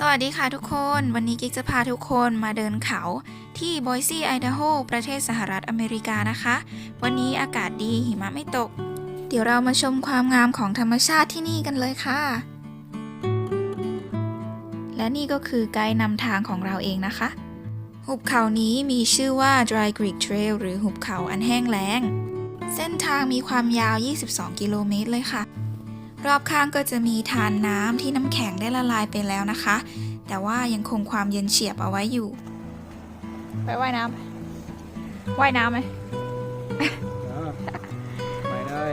สวัสดีค่ะทุกคน วันนี้กิ๊กจะพาทุกคนมาเดินเขาที่บอยซี่ไอดาโฮประเทศสหรัฐอเมริกานะคะ วันนี้อากาศดีหิมะไม่ตก เดี๋ยวเรามาชมความงามของธรรมชาติที่นี่กันเลยค่ะ และนี่ก็คือไกด์นำทางของเราเองนะคะ หุบเขานี้มีชื่อว่า Dry Creek Trail หรือหุบเขาอันแห้งแล้ง เส้นทางมีความยาว 22 กิโลเมตรเลยค่ะ รอบข้างก็จะมีทานน้ำที่น้ำแข็งได้ละลายไปแล้วนะคะ แต่ว่ายังคงความเย็นเฉียบเอาไว้อยู่ ไปว่ายน้ำว่ายน้ำไหมอ่าไม่ได้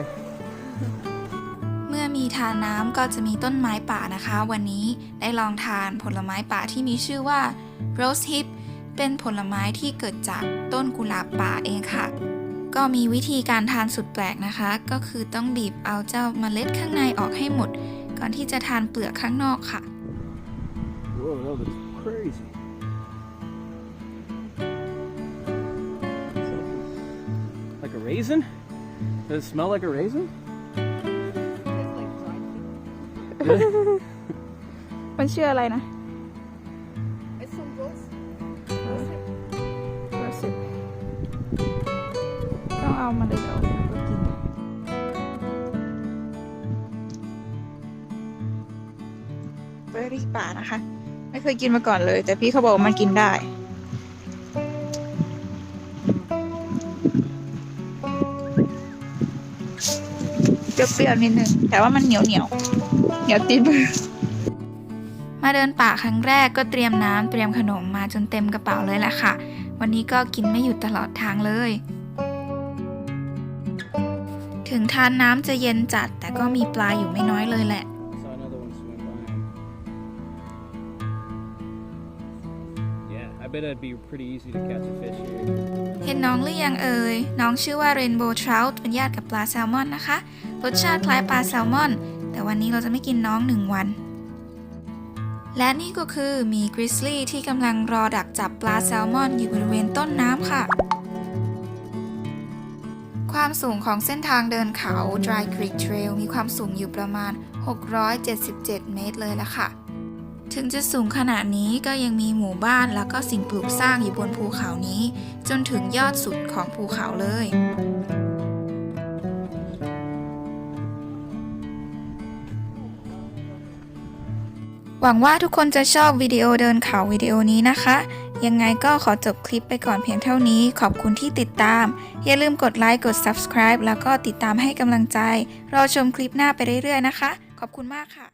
เมื่อมีทานน้ำก็จะมีต้นไม้ป่านะคะ วันนี้ได้ลองทานผลไม้ป่าที่มีชื่อว่า rose hip เป็นผลไม้ที่เกิดจากต้นกุหลาบป่าเองค่ะ ก็มีวิธีการทานสุดแปลกนะคะ ก็คือต้องบีบเอาเจ้าเมล็ดข้างในออกให้หมด ก่อนที่จะทานเปลือกข้างนอกค่ะ Whoa, that was crazy. Like a raisin? Does it smell like a raisin? มันชื่ออะไรนะ ต้องเอามาเลยเอาก็กินเบอร์รี่ป่านะคะ ไม่เคยกินมาก่อนเลย แต่พี่เขาบอกว่ามันกินได้เปรี้ยวๆนิดนึงแต่ว่ามันเหนียวเหนียวเหนียวติดมือมาเดินป่าครั้งแรกก็เตรียมน้ำเตรียมขนมมาจนเต็มกระเป๋าเลยแหละค่ะ วันนี้ก็กินไม่หยุดตลอดทางเลย ถึงทานน้ำจะเย็นจัด แต่ก็มีปลาอยู่ไม่น้อยเลยแหละ Saw another one swim by. Yeah, I bet it'd be pretty easy to catch a fish here. เห็นน้องหรือยังเอ่ย น้องชื่อว่า Rainbow Trout เป็นญาติกับปลาแซลมอนนะคะ รสชาติคล้ายปลาแซลมอน แต่วันนี้เราจะไม่กินน้องหนึ่งวัน และนี่ก็คือหมีกริซลี่ที่กำลังรอดักจับปลาแซลมอนอยู่บริเวณต้นน้ำค่ะ ความสูงของเส้นทางเดินเขา Dry Creek Trail มีความสูงอยู่ประมาณ 677 เมตรเลยละค่ะ ถึงจะสูงขนาดนี้ก็ยังมีหมู่บ้านแล้วก็สิ่งปลูกสร้างอยู่บนภูเขานี้ จนถึงยอดสุดของภูเขาเลยหวังว่าทุกคนจะชอบวิดีโอเดินเขาวิดีโอนี้นะคะ ยังไงก็ขอจบคลิปไปก่อนเพียงเท่านี้ ขอบคุณที่ติดตาม อย่าลืมกดไลค์กด subscribe แล้วก็ติดตามให้กำลังใจ รอชมคลิปหน้าไปเรื่อยๆนะคะ ขอบคุณมากค่ะ